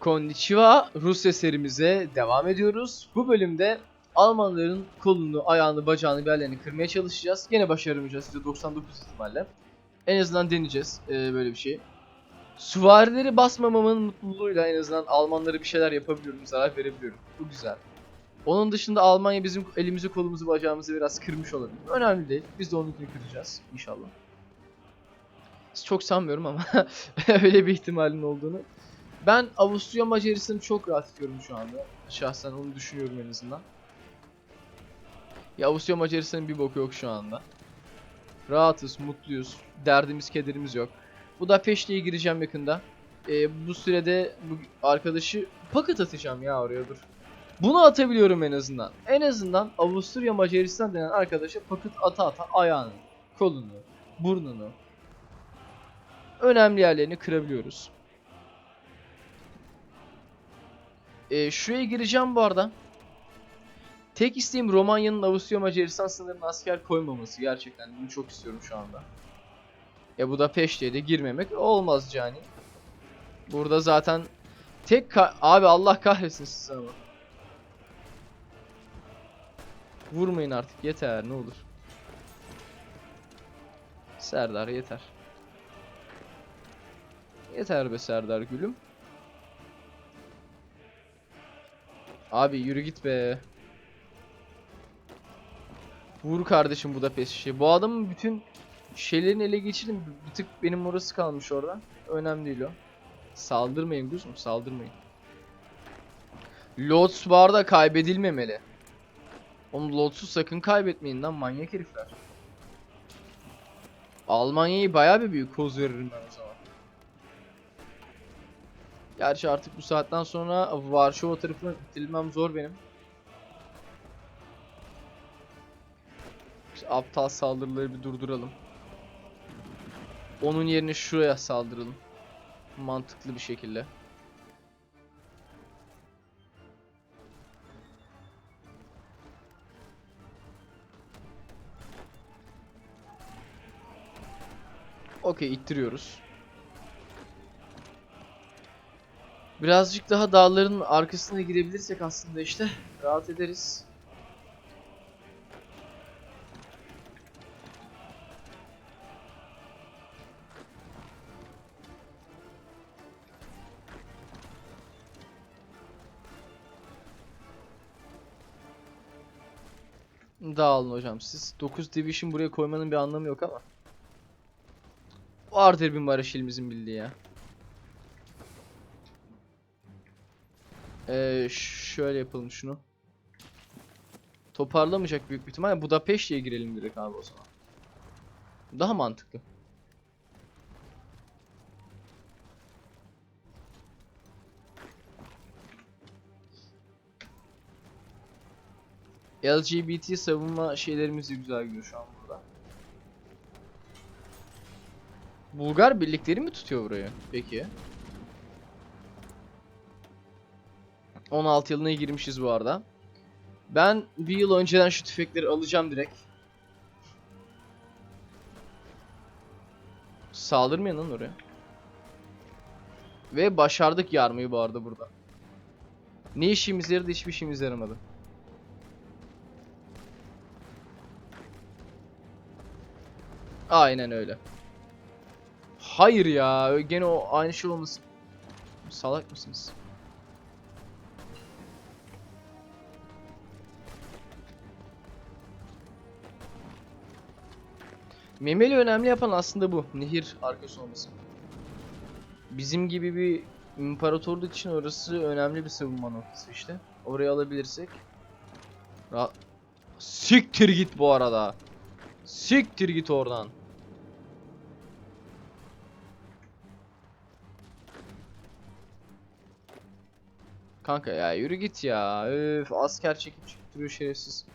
Konnichiwa Rusya serimize devam ediyoruz. Bu bölümde Almanların kolunu, ayağını, bacağını, bir kırmaya çalışacağız. Yine başaramayacağız %99 ihtimalle. En azından deneyeceğiz e, böyle bir şey. Süvarileri basmamamın mutluluğuyla en azından Almanlara bir şeyler yapabiliyorum, zarar verebiliyorum. Bu güzel. Onun dışında Almanya bizim elimizi, kolumuzu, bacağımızı biraz kırmış olabilir. Önemli değil. Biz de onunkini kıracağız inşallah. Çok sanmıyorum ama öyle bir ihtimalin olduğunu. Ben Avusturya Macaristan'ı çok rahat ediyorum şu anda. Şahsen onu düşünüyorum en azından. Ya Avusturya Macaristan'ın bir boku yok şu anda. Rahatız, mutluyuz. Derdimiz, kederimiz yok. Bu da peşliğe gireceğim yakında. Ee, bu sürede bu arkadaşı paket atacağım ya oraya dur. Bunu atabiliyorum en azından. En azından Avusturya Macaristan denen arkadaşa paket ata ata ayağını, kolunu, burnunu, önemli yerlerini kırabiliyoruz. Ee, şuraya gireceğim bu arada. Tek isteğim Romanya'nın Avusturya Macaristan sınırına asker koymaması gerçekten. Bunu çok istiyorum şu anda. Ya bu da peşteye de girmemek olmaz cani. Burada zaten tek abi Allah kahretsin sizi ama. Vurmayın artık yeter ne olur. Serdar yeter. Yeter be Serdar gülüm. Abi yürü git be. Vur kardeşim Budapest şey. Bu adamın bütün şeylerini ele geçirdim. Bir tık benim orası kalmış orada. Önemli değil o. Saldırmayın kuzum saldırmayın. Lotz bu arada kaybedilmemeli. Onu Lotz'u sakın kaybetmeyin lan manyak herifler. Almanya'yı bayağı bir büyük koz veririm ben o zaman. Gerçi artık bu saatten sonra Varşova tarafına ittirilmem zor benim. İşte aptal saldırıları bir durduralım. Onun yerine şuraya saldıralım. Mantıklı bir şekilde. Okey ittiriyoruz. Birazcık daha dağların arkasına girebilirsek aslında işte rahat ederiz. Dağılın hocam siz. 9 division buraya koymanın bir anlamı yok ama. Vardır bir Maraşilimizin bildiği ya. Ee, şöyle yapalım şunu. Toparlamayacak büyük bir ihtimalle Budapeşte'ye girelim direkt abi o zaman. Daha mantıklı. LGBT savunma şeylerimiz güzel gidiyor şu an burada. Bulgar birlikleri mi tutuyor burayı? Peki. 16 yılına girmişiz bu arada. Ben bir yıl önceden şu tüfekleri alacağım direkt. Saldırmayın lan oraya. Ve başardık yarmayı bu arada burada. Ne işimiz yaradı hiçbir işimiz yaramadı. Aynen öyle. Hayır ya. Gene o aynı şey olmasın. Salak mısınız? Memeli önemli yapan aslında bu. Nehir arkası olması. Bizim gibi bir imparatorluk için orası önemli bir savunma noktası işte. Orayı alabilirsek. Ra Siktir git bu arada. Siktir git oradan. Kanka ya yürü git ya. Öf asker çekip duruyor şerefsiz.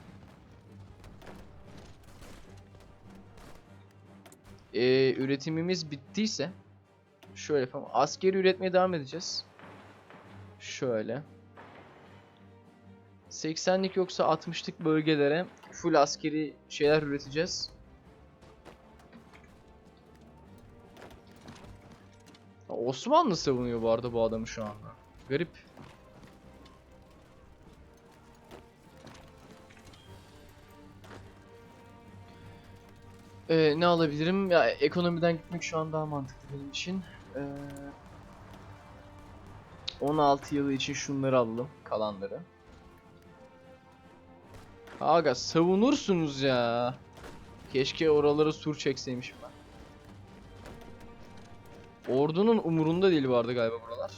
Ee, üretimimiz bittiyse şöyle yapalım. Askeri üretmeye devam edeceğiz. Şöyle. 80'lik yoksa 60'lık bölgelere full askeri şeyler üreteceğiz. Osmanlı savunuyor bu arada bu adamı şu anda. Garip. Ee, ne alabilirim? Ya ekonomiden gitmek şu an daha mantıklı benim için. Ee, 16 yılı için şunları alalım, kalanları. Aga savunursunuz ya. Keşke oralara sur çekseymişim ben. Ordunun umurunda değil vardı galiba buralar.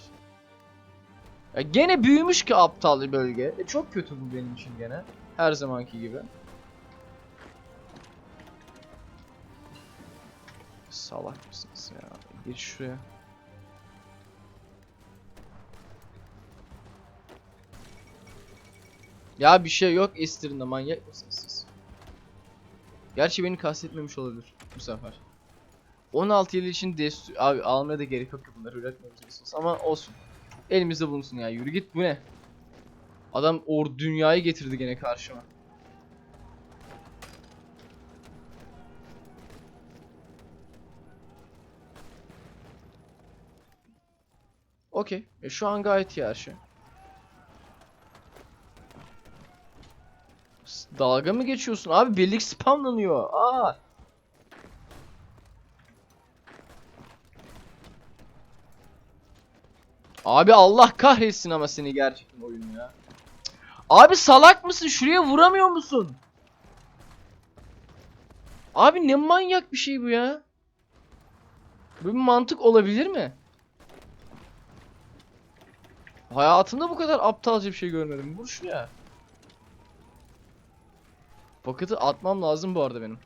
Ya gene büyümüş ki aptal bölge. E çok kötü bu benim için gene. Her zamanki gibi. Salak mısınız ya? Geç şuraya. Ya bir şey yok Ester'inde manyak mısınız siz? Gerçi beni kastetmemiş olabilir bu sefer. 16 yıl için destü... Abi almaya da gerek yok ki bunları biliyorsunuz ama olsun. Elimizde bulunsun ya yürü git bu ne? Adam or dünyayı getirdi gene karşıma. Okey. E, şu an gayet iyi her şey. Dalga mı geçiyorsun? Abi birlik spamlanıyor. Aa. Abi Allah kahretsin ama seni gerçekten oyun ya. Abi salak mısın? Şuraya vuramıyor musun? Abi ne manyak bir şey bu ya. Böyle bir mantık olabilir mi? Hayatımda bu kadar aptalca bir şey görmedim. Vur şuraya. Paketi atmam lazım bu arada benim.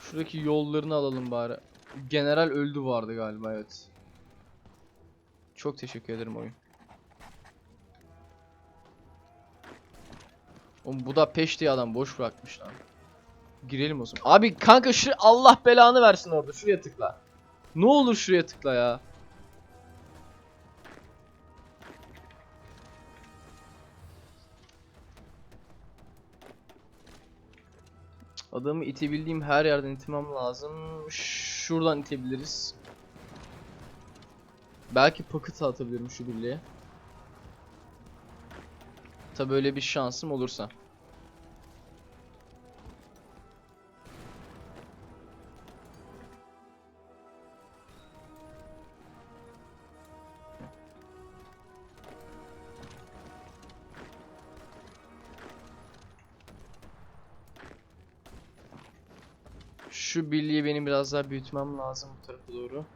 Şuradaki yollarını alalım bari. General öldü vardı galiba evet. Çok teşekkür ederim oyun. Oğlum bu da peş diye adam boş bırakmış lan. Girelim o zaman. Abi kanka şu Allah belanı versin orada. Şuraya tıkla. Ne olur şuraya tıkla ya. Adamı itebildiğim her yerden itmem lazım. Şuradan itebiliriz. Belki pocket atabilirim şu birliğe. Tabi öyle bir şansım olursa. Biraz daha büyütmem lazım bu tarafa doğru.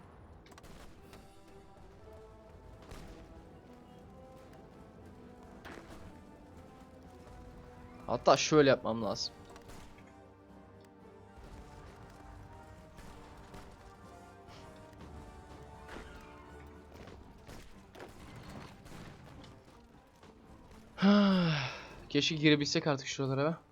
Hatta şöyle yapmam lazım. Keşke girebilsek artık şuralara.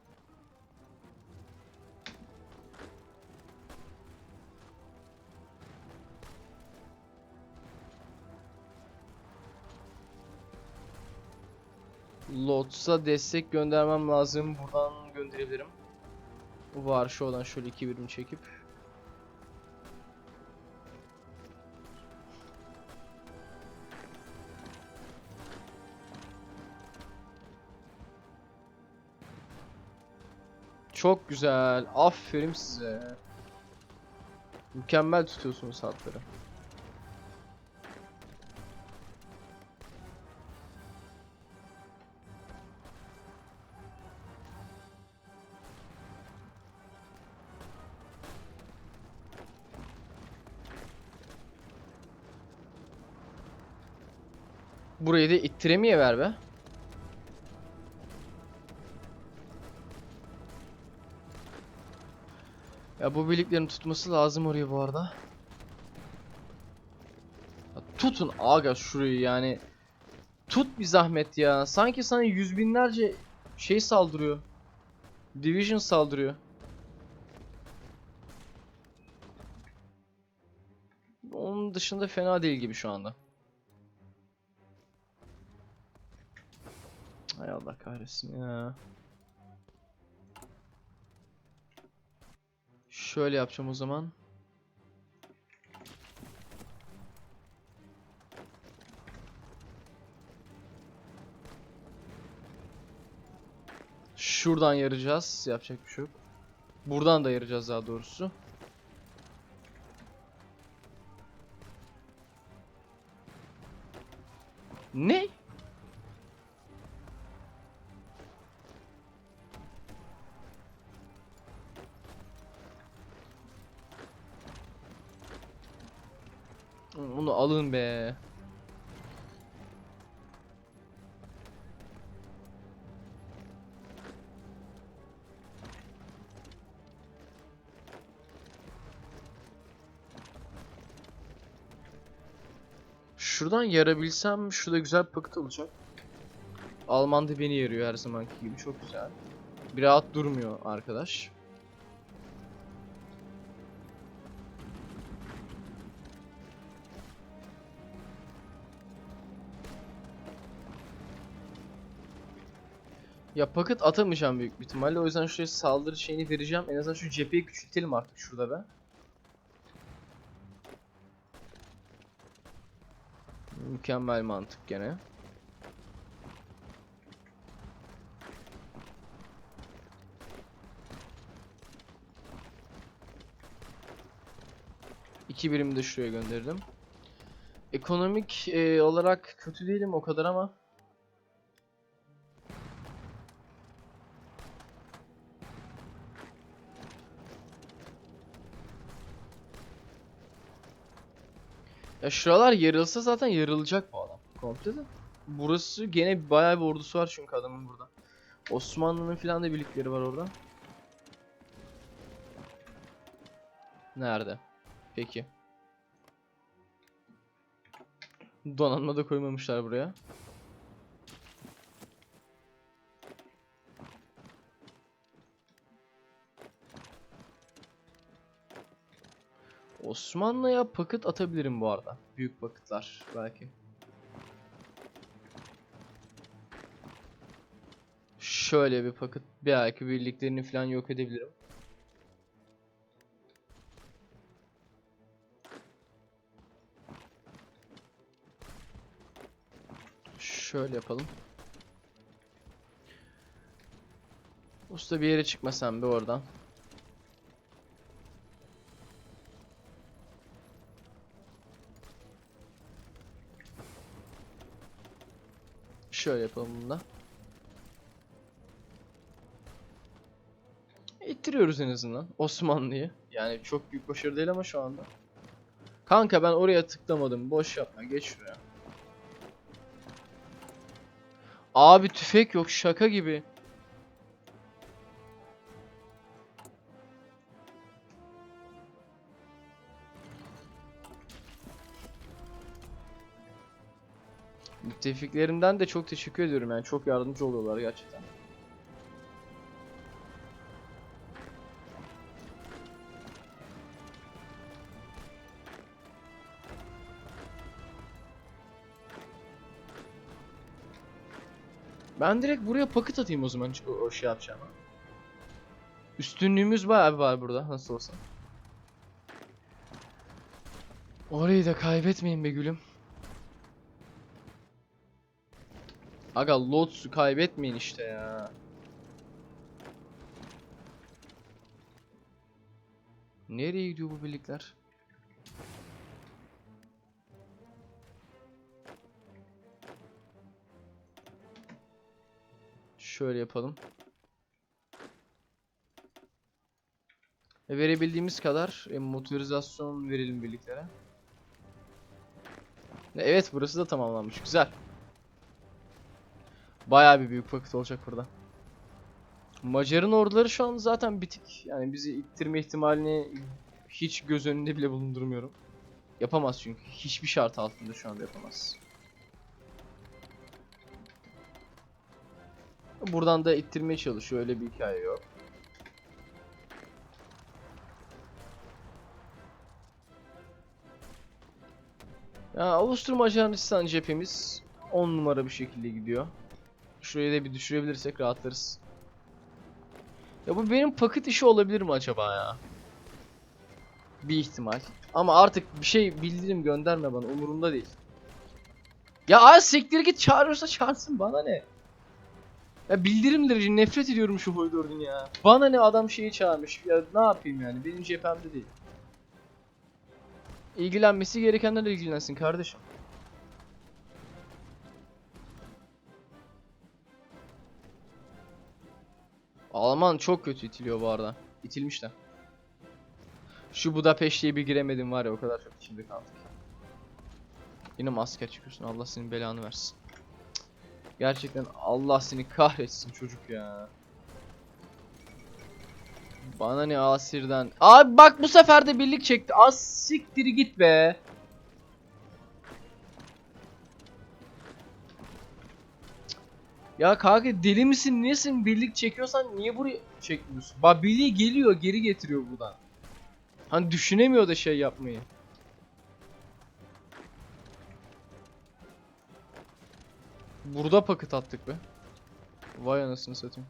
Lots'a destek göndermem lazım. Buradan gönderebilirim. Bu var şu olan şöyle iki birim çekip. Çok güzel. Aferin size. Mükemmel tutuyorsunuz hatları. Burayı da ittiremeye ver be. Ya bu birliklerin tutması lazım orayı bu arada. Ya tutun aga şurayı yani. Tut bir zahmet ya. Sanki sana yüz binlerce şey saldırıyor. Division saldırıyor. Onun dışında fena değil gibi şu anda. Hay Allah kahretsin ya. Şöyle yapacağım o zaman. Şuradan yarayacağız. Yapacak bir şey yok. Buradan da yarayacağız daha doğrusu. Ne? Be. Şuradan yarabilsem şurada güzel paket olacak. Alman da beni yarıyor her zamanki gibi çok güzel. Bir rahat durmuyor arkadaş. Ya paket atamayacağım büyük bir ihtimalle. O yüzden şuraya saldırı şeyini vereceğim. En azından şu cepheyi küçültelim artık şurada be. Mükemmel mantık gene. İki birimi de şuraya gönderdim. Ekonomik e, olarak kötü değilim o kadar ama Ya şuralar yarılsa zaten yarılacak bu adam. Komple de. Burası gene bayağı bir ordusu var çünkü adamın burada. Osmanlı'nın filan da birlikleri var orada. Nerede? Peki. Donanma da koymamışlar buraya. Osmanlı'ya paket atabilirim bu arada. Büyük paketler belki. Şöyle bir paket belki birliklerini falan yok edebilirim. Şöyle yapalım. Usta bir yere çıkmasam bir oradan. Şöyle yapalım bunu da. İttiriyoruz en azından Osmanlı'yı. Yani çok büyük başarı değil ama şu anda. Kanka ben oraya tıklamadım. Boş yapma. Geç şuraya. Abi tüfek yok şaka gibi. Müttefiklerimden de çok teşekkür ediyorum yani çok yardımcı oluyorlar gerçekten. Ben direkt buraya paket atayım o zaman o, o şey yapacağım. Üstünlüğümüz bayağı var burada nasıl olsa. Orayı da kaybetmeyin be gülüm. Aga Lotus'u kaybetmeyin işte ya. Nereye gidiyor bu birlikler? Şöyle yapalım. E, verebildiğimiz kadar e, motorizasyon verelim birliklere. E, Evet burası da tamamlanmış. Güzel. Bayağı bir büyük paket olacak burada. Macar'ın orduları şu an zaten bitik. Yani bizi ittirme ihtimalini hiç göz önünde bile bulundurmuyorum. Yapamaz çünkü. Hiçbir şart altında şu anda yapamaz. Buradan da ittirmeye çalışıyor. Öyle bir hikaye yok. Ya Avusturya Macaristan cephemiz 10 numara bir şekilde gidiyor. Şurayı da bir düşürebilirsek rahatlarız. Ya bu benim paket işi olabilir mi acaba ya? Bir ihtimal. Ama artık bir şey bildirim gönderme bana umurumda değil. Ya ay siktir git çağırırsa çağırsın bana ne? Ya bildirimleri nefret ediyorum şu Hoydor'un ya. Bana ne adam şeyi çağırmış. Ya ne yapayım yani? Benim cephemde değil. İlgilenmesi gerekenlerle ilgilensin kardeşim. Alman çok kötü itiliyor bu arada. İtilmiş de. Şu Budapeşte'ye bir giremedim var ya o kadar çok içimde kaldı ki. Yine maske çıkıyorsun Allah senin belanı versin. Gerçekten Allah seni kahretsin çocuk ya. Bana ne asirden. Abi bak bu sefer de birlik çekti. Az git be. Ya kanka deli misin nesin birlik çekiyorsan niye buraya çekmiyorsun? Bak birliği geliyor geri getiriyor buradan. Hani düşünemiyor da şey yapmayı. Burada paket attık be. Vay anasını satayım.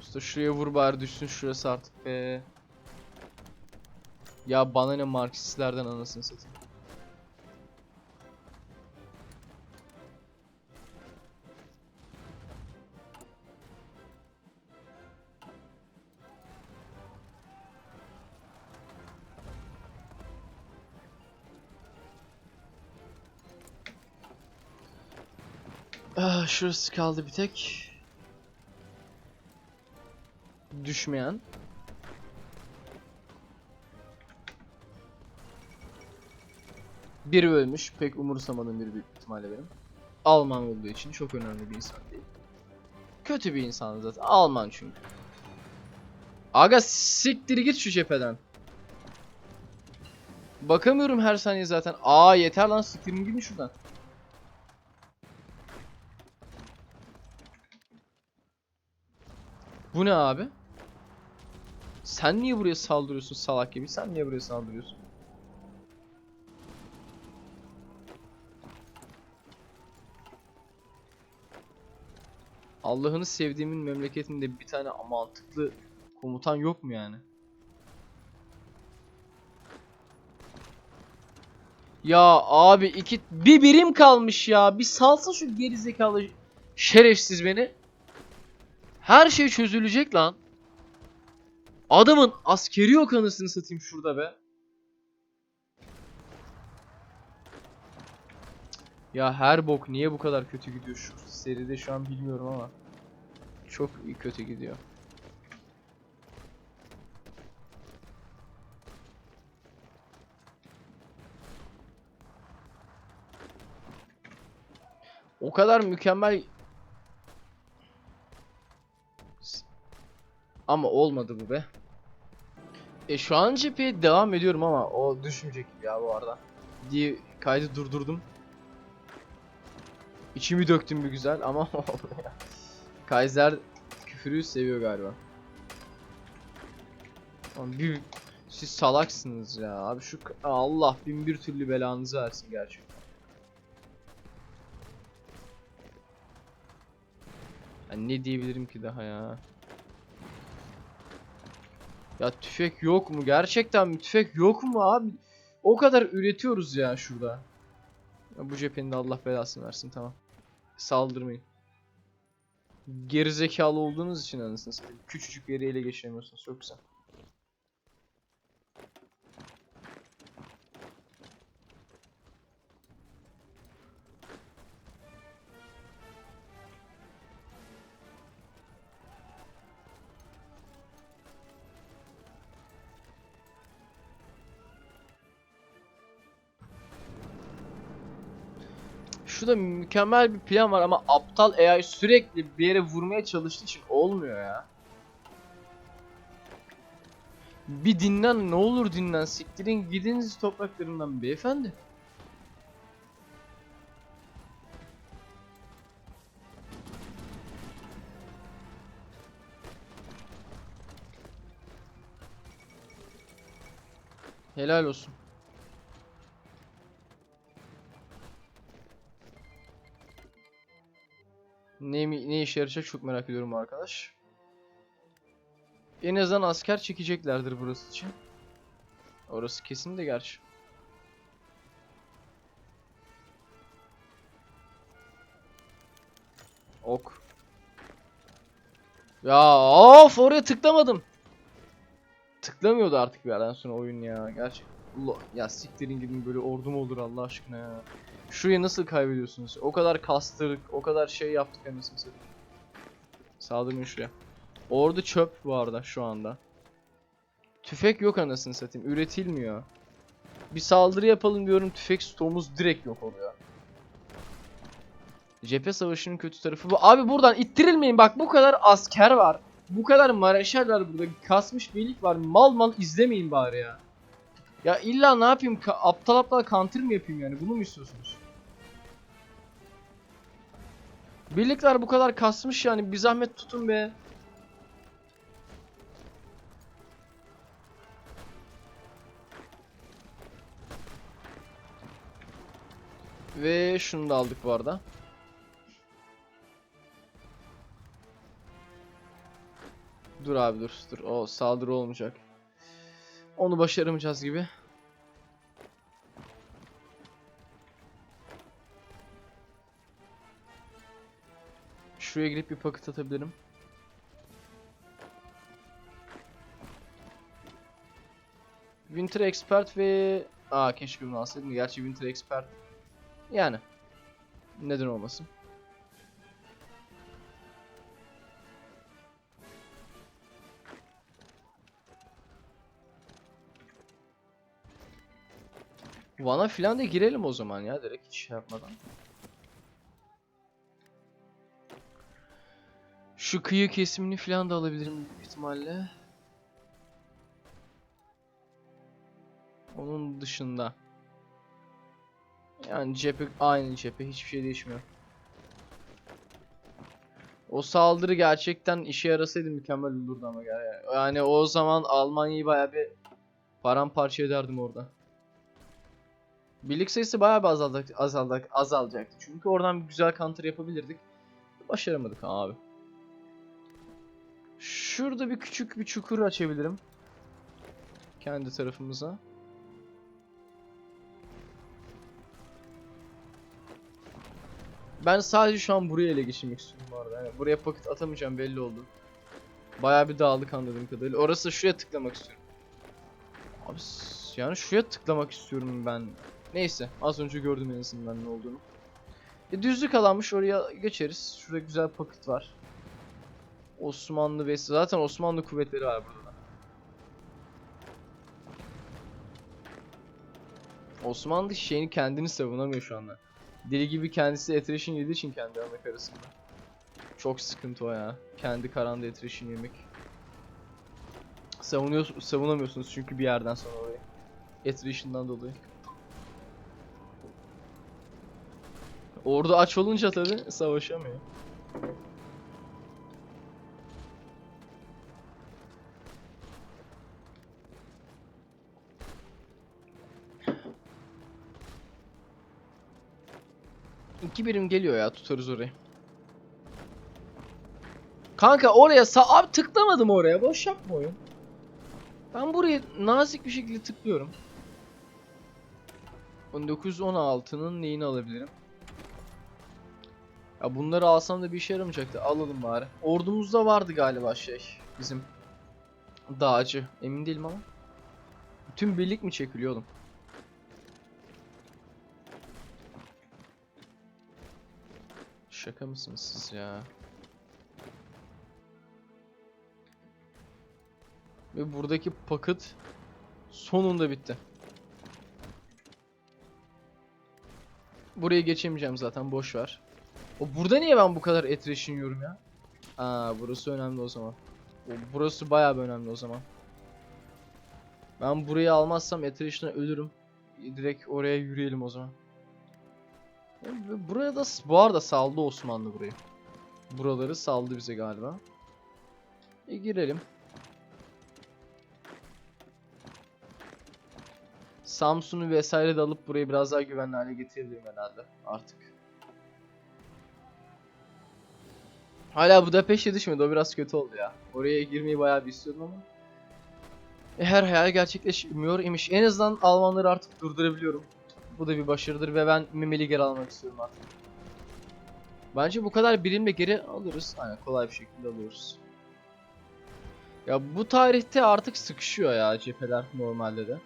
Usta şuraya vur bari düşsün şurası artık be. Ya bana ne Marksistlerden anasını satayım. Ah, şurası kaldı bir tek. Düşmeyen. Biri ölmüş. Pek umursamadığım biri büyük ihtimalle benim. Alman olduğu için çok önemli bir insan değil. Kötü bir insan zaten. Alman çünkü. Aga siktir git şu cepheden. Bakamıyorum her saniye zaten. Aa yeter lan siktirin gidin şuradan. Bu ne abi? Sen niye buraya saldırıyorsun salak gibi? Sen niye buraya saldırıyorsun? Allah'ını sevdiğimin memleketinde bir tane mantıklı komutan yok mu yani? Ya abi iki bir birim kalmış ya. Bir salsa şu gerizekalı şerefsiz beni. Her şey çözülecek lan. Adamın askeri yok anasını satayım şurada be. Ya her bok niye bu kadar kötü gidiyor şu seride şu an bilmiyorum ama. Çok kötü gidiyor. O kadar mükemmel Ama olmadı bu be. E şu an cepheye devam ediyorum ama o düşmeyecek gibi ya bu arada. Diye kaydı durdurdum. İçimi döktüm bir güzel ama Kaiser küfürü seviyor galiba. Bir siz salaksınız ya abi şu Allah bin bir türlü belanızı versin gerçekten. Ben ne diyebilirim ki daha ya? Ya tüfek yok mu? Gerçekten mi? Tüfek yok mu abi? O kadar üretiyoruz ya şurada. Bu cephenin de Allah belasını versin tamam. Saldırmayın. Gerizekalı olduğunuz için anasını satayım. Küçücük yeri ele geçiremiyorsunuz. Çok güzel. Şurada mükemmel bir plan var ama aptal AI sürekli bir yere vurmaya çalıştığı için olmuyor ya. Bir dinlen ne olur dinlen siktirin gidiniz topraklarından beyefendi. Helal olsun. ne, ne işe yarayacak çok merak ediyorum arkadaş. En azından asker çekeceklerdir burası için. Orası kesin de gerçi. Ok. Ya of oraya tıklamadım. Tıklamıyordu artık bir yerden sonra oyun ya gerçekten. Ulan, ya siktirin gidin böyle ordu mu olur Allah aşkına ya. Şurayı nasıl kaybediyorsunuz? O kadar kastırdık, o kadar şey yaptık anasını satayım. Saldırın şuraya. Ordu çöp bu arada şu anda. Tüfek yok anasını satayım. Üretilmiyor. Bir saldırı yapalım diyorum tüfek stoğumuz direkt yok oluyor. Cephe savaşının kötü tarafı bu. Abi buradan ittirilmeyin bak bu kadar asker var. Bu kadar mareşal var burada. Kasmış birlik var. Mal mal izlemeyin bari ya. Ya illa ne yapayım? Ka- aptal aptal counter mı yapayım yani? Bunu mu istiyorsunuz? Birlikler bu kadar kasmış yani. Bir zahmet tutun be. Ve şunu da aldık bu arada. Dur abi dur dur. O saldırı olmayacak. Onu başaramayacağız gibi. Şuraya girip bir paket atabilirim. Winter Expert ve... Aa keşke bunu alsaydım. Gerçi Winter Expert... Yani. Neden olmasın. Van'a filan da girelim o zaman ya direkt hiç şey yapmadan. Şu kıyı kesimini filan da alabilirim büyük ihtimalle. Onun dışında. Yani cephe aynı cephe hiçbir şey değişmiyor. O saldırı gerçekten işe yarasaydı mükemmel olurdu ama yani. Yani o zaman Almanya'yı bayağı bir paramparça ederdim orada. Birlik sayısı bayağı bir azalacak, azalacak, azalacaktı. Çünkü oradan bir güzel counter yapabilirdik. Başaramadık abi. Şurada bir küçük bir çukur açabilirim. Kendi tarafımıza. Ben sadece şu an buraya ele geçirmek istiyorum bu arada. Yani buraya paket atamayacağım belli oldu. Bayağı bir dağıldık anladığım kadarıyla. Orası şuraya tıklamak istiyorum. Abi yani şuraya tıklamak istiyorum ben. Neyse az önce gördüm en azından ne olduğunu. E, düzlük alanmış oraya geçeriz. Şurada güzel paket var. Osmanlı ve zaten Osmanlı kuvvetleri var burada. Osmanlı şeyini kendini savunamıyor şu anda. Deli gibi kendisi etreşin yediği için kendi ana karısında. Çok sıkıntı o ya. Kendi karanda etreşin yemek. Savunuyor, savunamıyorsunuz çünkü bir yerden sonra orayı. Etreşinden dolayı. Orada aç olunca tabi savaşamıyor. İki birim geliyor ya tutarız orayı. Kanka oraya sağ abi tıklamadım oraya boş yapma oyun. Ben buraya nazik bir şekilde tıklıyorum. 1916'nın neyini alabilirim? Ya bunları alsam da bir işe yaramayacaktı. Alalım bari. Ordumuzda vardı galiba şey. Bizim dağcı. Emin değilim ama. Tüm birlik mi çekiliyor oğlum? Şaka mısınız siz ya? Ve buradaki paket sonunda bitti. Buraya geçemeyeceğim zaten boş ver. O burada niye ben bu kadar etreşin yiyorum ya? Aa burası önemli o zaman. O, burası bayağı önemli o zaman. Ben burayı almazsam etreşine ölürüm. Direkt oraya yürüyelim o zaman. Buraya da bu arada saldı Osmanlı burayı. Buraları saldı bize galiba. E girelim. Samsun'u vesaire de alıp burayı biraz daha güvenli hale getirebilirim herhalde artık. Hala Budapeşte düşmedi o biraz kötü oldu ya. Oraya girmeyi bayağı bir istiyordum ama. E, her hayal gerçekleşmiyor imiş. En azından Almanları artık durdurabiliyorum. Bu da bir başarıdır ve ben Memeli geri almak istiyorum artık. Bence bu kadar birimle geri alırız. Aynen kolay bir şekilde alıyoruz. Ya bu tarihte artık sıkışıyor ya cepheler normalde de.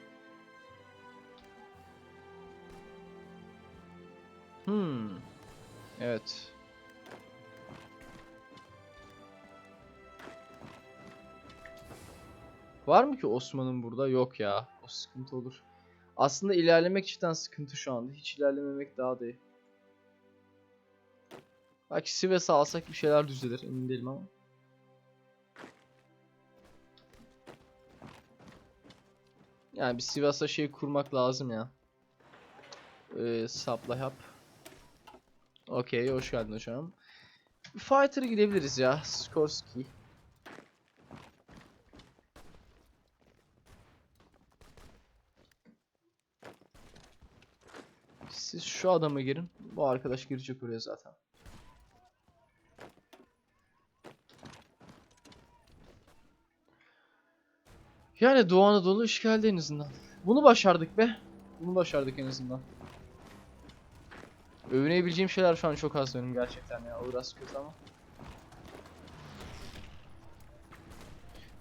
Hmm. Evet. Var mı ki Osman'ın burada? Yok ya. O sıkıntı olur. Aslında ilerlemek cidden sıkıntı şu anda. Hiç ilerlememek daha da iyi. Belki Sivas'ı alsak bir şeyler düzelir. Emin değilim ama. Yani bir Sivas'a şey kurmak lazım ya. Ee, supply hub. Okey, hoş geldin hocam. Fighter'a gidebiliriz ya. Skorsky. Siz şu adama girin. Bu arkadaş girecek oraya zaten. Yani Doğu Anadolu işgalde en azından. Bunu başardık be. Bunu başardık en azından. Övünebileceğim şeyler şu an çok az benim gerçekten ya. O biraz kötü ama.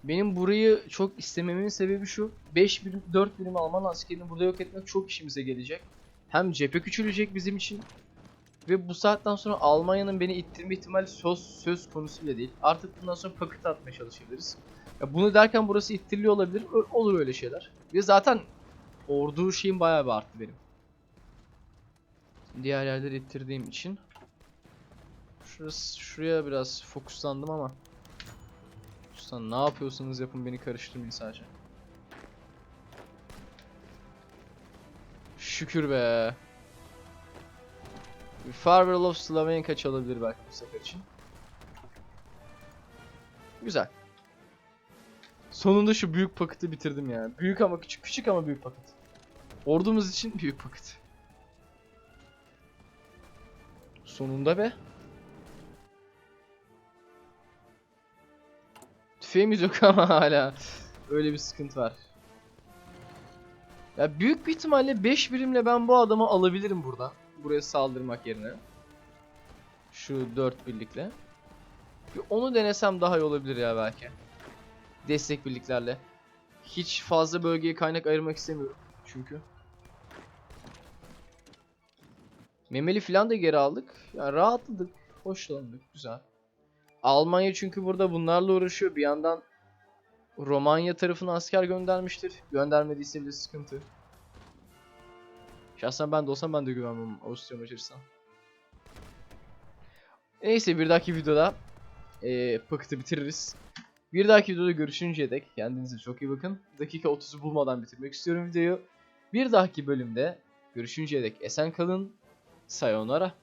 Benim burayı çok istememin sebebi şu. 5 birim, 4 birim Alman askerini burada yok etmek çok işimize gelecek. Hem cephe küçülecek bizim için. Ve bu saatten sonra Almanya'nın beni ittirme ihtimali söz, söz konusu bile değil. Artık bundan sonra paket atmaya çalışabiliriz. Ya bunu derken burası ittiriliyor olabilir. Ö- olur öyle şeyler. Ve zaten ordu şeyim bayağı bir arttı benim. Diğer yerleri ittirdiğim için. Şurası, şuraya biraz fokuslandım ama. Fokuslan, ne yapıyorsanız yapın beni karıştırmayın sadece. Şükür be. Bir Farewell of Slavenka çalabilir belki bu sefer için. Güzel. Sonunda şu büyük paketi bitirdim yani. Büyük ama küçük, küçük ama büyük paket. Ordumuz için büyük paket. Sonunda be. Tüfeğimiz yok ama hala. Öyle bir sıkıntı var. Ya büyük bir ihtimalle 5 birimle ben bu adamı alabilirim burada. Buraya saldırmak yerine. Şu 4 birlikle. Bir onu denesem daha iyi olabilir ya belki. Destek birliklerle. Hiç fazla bölgeye kaynak ayırmak istemiyorum çünkü. Memeli falan da geri aldık. Yani rahatladık. Hoşlandık. Güzel. Almanya çünkü burada bunlarla uğraşıyor. Bir yandan Romanya tarafına asker göndermiştir. Göndermediyse bile sıkıntı. Şahsen ben de olsam ben de güvenmem Avusturya Macaristan. Neyse bir dahaki videoda eee paketi bitiririz. Bir dahaki videoda görüşünceye dek kendinize çok iyi bakın. Dakika 30'u bulmadan bitirmek istiyorum videoyu. Bir dahaki bölümde görüşünceye dek esen kalın. Sayonara.